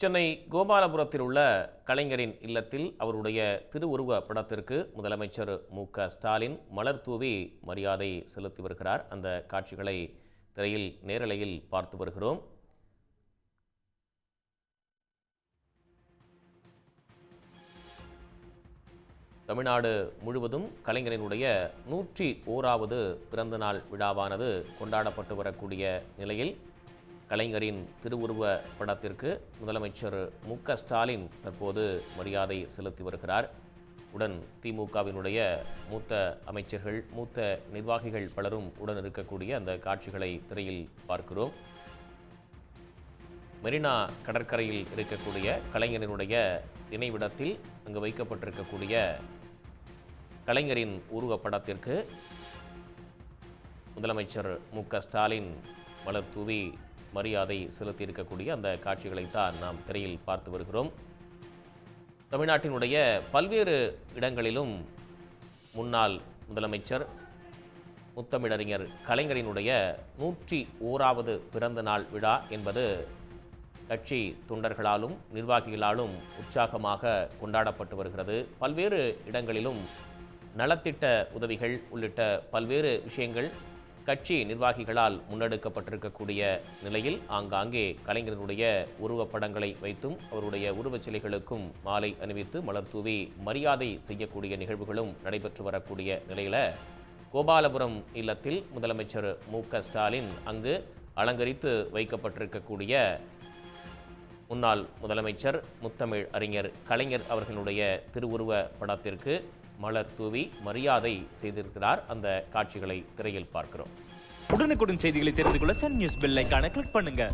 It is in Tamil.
சென்னை கோபாலபுரத்தில் உள்ள கலைஞரின் இல்லத்தில் அவருடைய திருவுருவ படத்திற்கு முதலமைச்சர் மு க ஸ்டாலின் மலர் தூவி மரியாதை செலுத்தி வருகிறார். அந்த காட்சிகளை திரையில் நேரலையில் பார்த்து வருகிறோம். தமிழ்நாடு முழுவதும் கலைஞரினுடைய நூற்றி ஓராவது பிறந்தநாள் விழாவானது கொண்டாடப்பட்டு வரக்கூடிய நிலையில் கலைஞரின் திருவுருவ படத்திற்கு முதலமைச்சர் மு ஸ்டாலின் தற்போது மரியாதை செலுத்தி வருகிறார். உடன் திமுகவினுடைய மூத்த அமைச்சர்கள் மூத்த நிர்வாகிகள் பலரும் உடன் இருக்கக்கூடிய அந்த காட்சிகளை திரையில் பார்க்கிறோம். மெரினா கடற்கரையில் இருக்கக்கூடிய கலைஞரினுடைய நினைவிடத்தில் அங்கு வைக்கப்பட்டிருக்கக்கூடிய கலைஞரின் உருவப்படத்திற்கு முதலமைச்சர் மு க ஸ்டாலின் மலர் தூவி மரியாதை செலுத்தியிருக்கக்கூடிய அந்த காட்சிகளைத்தான் நாம் திரையில் பார்த்து வருகிறோம். தமிழ்நாட்டினுடைய பல்வேறு இடங்களிலும் முன்னாள் முதலமைச்சர் முத்தமிழறிஞர் கலைஞரினுடைய நூற்றி ஓராவது பிறந்த நாள் விழா என்பது கட்சி தொண்டர்களாலும் நிர்வாகிகளாலும் உற்சாகமாக கொண்டாடப்பட்டு வருகிறது. பல்வேறு இடங்களிலும் நலத்திட்ட உதவிகள் உள்ளிட்ட பல்வேறு விஷயங்கள் கட்சி நிர்வாகிகளால் முன்னெடுக்கப்பட்டிருக்கக்கூடிய நிலையில் ஆங்காங்கே கலைஞருடைய உருவப்படங்களை வைத்தும் அவருடைய உருவச் சிலைகளுக்கும் மாலை அணிவித்து மலர் தூவி மரியாதை செய்யக்கூடிய நிகழ்வுகளும் நடைபெற்று வரக்கூடிய நிலையில் கோபாலபுரம் இல்லத்தில் முதலமைச்சர் மு ஸ்டாலின் அங்கு அலங்கரித்து வைக்கப்பட்டிருக்கக்கூடிய முன்னாள் முதலமைச்சர் முத்தமிழ் அறிஞர் கலைஞர் அவர்களுடைய திருவுருவ படத்திற்கு மலர் தூவி மரியாதை செய்திருக்கிறார். அந்த காட்சிகளை திரையில் பார்க்கிறோம். உடனுக்குடன் செய்திகளை தெரிந்து கொள்ள சன் நியூஸ் பெல்லைக்கான கிளிக் பண்ணுங்க.